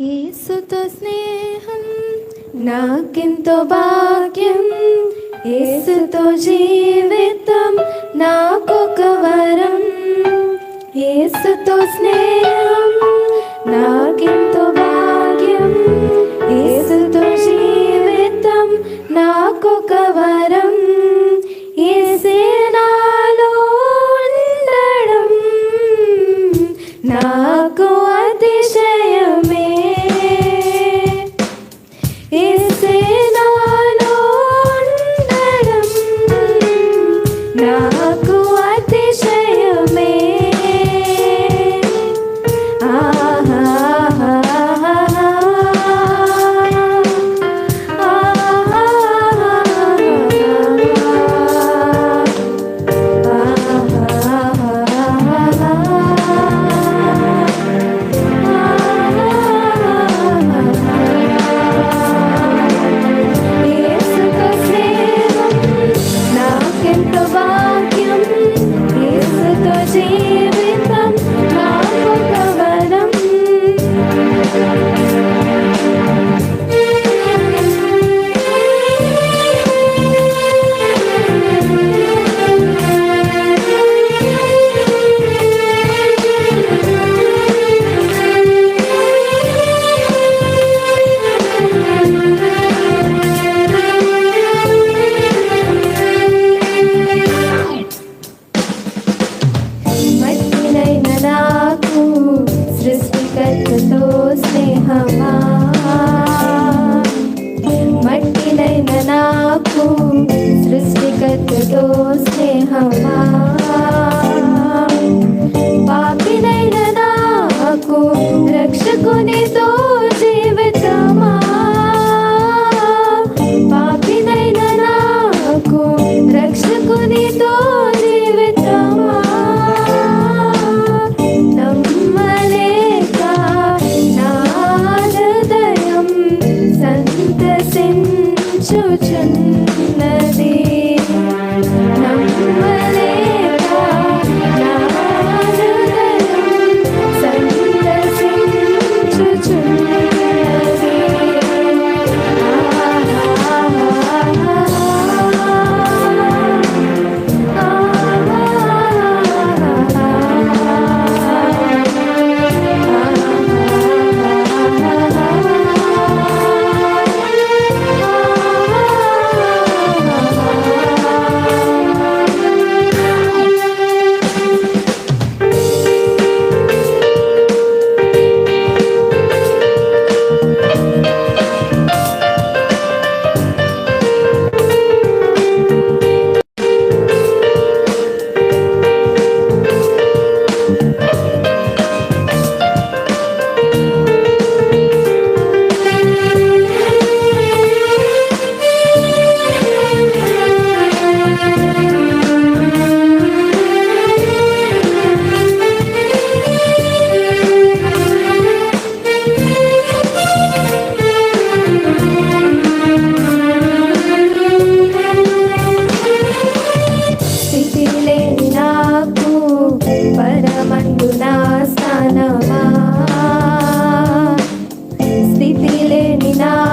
యేసుతో స్నేహం నాకెంతో భాగ్యం యేసుతో జీవితం నాకొక వరం యేసుతో స్నేహం నాకెంతో పాపినైన నాకు రక్షకునితో జీవితమా పాపినైన నాకు రక్షకునితో జీవితమా to now.